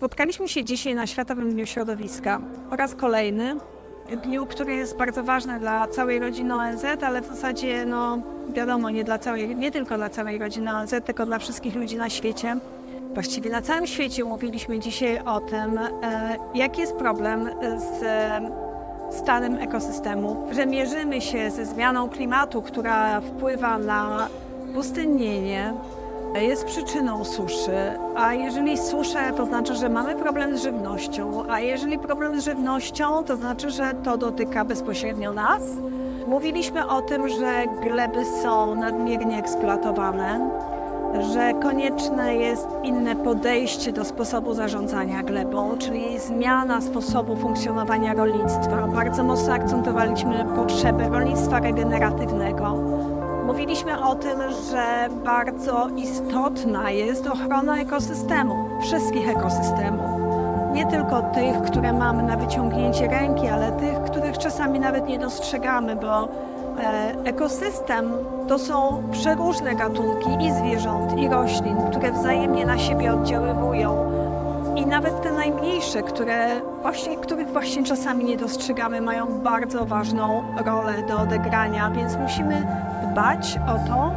Spotkaliśmy się dzisiaj na Światowym Dniu Środowiska po raz kolejny. Dniu, który jest bardzo ważny dla całej rodziny ONZ, ale w zasadzie, no wiadomo, nie, dla całej, nie tylko dla całej rodziny ONZ, tylko dla wszystkich ludzi na świecie. Właściwie na całym świecie mówiliśmy dzisiaj o tym, e, jaki jest problem z e, stanem ekosystemów, że mierzymy się ze zmianą klimatu, która wpływa na pustynnienie, jest przyczyną suszy, a jeżeli suszę, to znaczy, że mamy problem z żywnością, a jeżeli problem z żywnością, to znaczy, że to dotyka bezpośrednio nas. Mówiliśmy o tym, że gleby są nadmiernie eksploatowane, że konieczne jest inne podejście do sposobu zarządzania glebą, czyli zmiana sposobu funkcjonowania rolnictwa. Bardzo mocno akcentowaliśmy potrzebę rolnictwa regeneratywnego. Mówiliśmy o tym, że bardzo istotna jest ochrona ekosystemów, wszystkich ekosystemów. Nie tylko tych, które mamy na wyciągnięcie ręki, ale tych, których czasami nawet nie dostrzegamy, bo e, ekosystem to są przeróżne gatunki i zwierząt, i roślin, które wzajemnie na siebie oddziaływują. I nawet te najmniejsze, które właśnie, których właśnie czasami nie dostrzegamy, mają bardzo ważną rolę do odegrania, więc musimy dbać o to,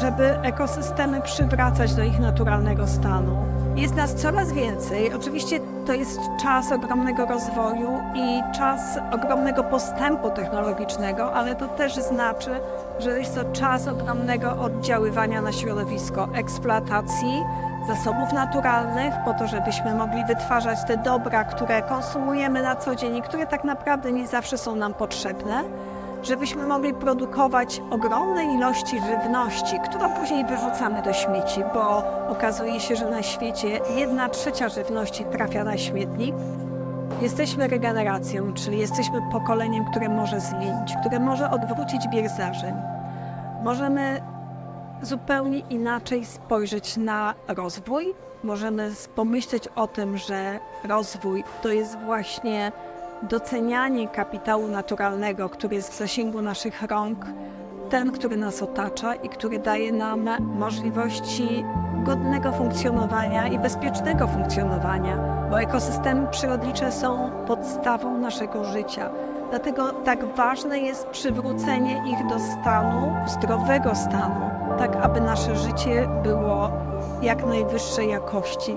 żeby ekosystemy przywracać do ich naturalnego stanu. Jest nas coraz więcej. Oczywiście to jest czas ogromnego rozwoju i czas ogromnego postępu technologicznego, ale to też znaczy, że jest to czas ogromnego oddziaływania na środowisko, eksploatacji zasobów naturalnych, po to, żebyśmy mogli wytwarzać te dobra, które konsumujemy na co dzień i które tak naprawdę nie zawsze są nam potrzebne żebyśmy mogli produkować ogromne ilości żywności, którą później wyrzucamy do śmieci, bo okazuje się, że na świecie jedna trzecia żywności trafia na śmietnik. Jesteśmy regeneracją, czyli jesteśmy pokoleniem, które może zmienić, które może odwrócić bieg zdarzeń. Możemy zupełnie inaczej spojrzeć na rozwój. Możemy pomyśleć o tym, że rozwój to jest właśnie docenianie kapitału naturalnego, który jest w zasięgu naszych rąk, ten, który nas otacza i który daje nam możliwości godnego funkcjonowania i bezpiecznego funkcjonowania, bo ekosystemy przyrodnicze są podstawą naszego życia. Dlatego tak ważne jest przywrócenie ich do stanu, zdrowego stanu, tak aby nasze życie było jak najwyższej jakości.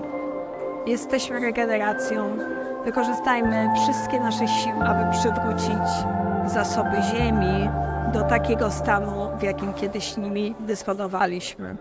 Jesteśmy regeneracją. Wykorzystajmy wszystkie nasze siły, aby przywrócić zasoby ziemi do takiego stanu, w jakim kiedyś nimi dysponowaliśmy.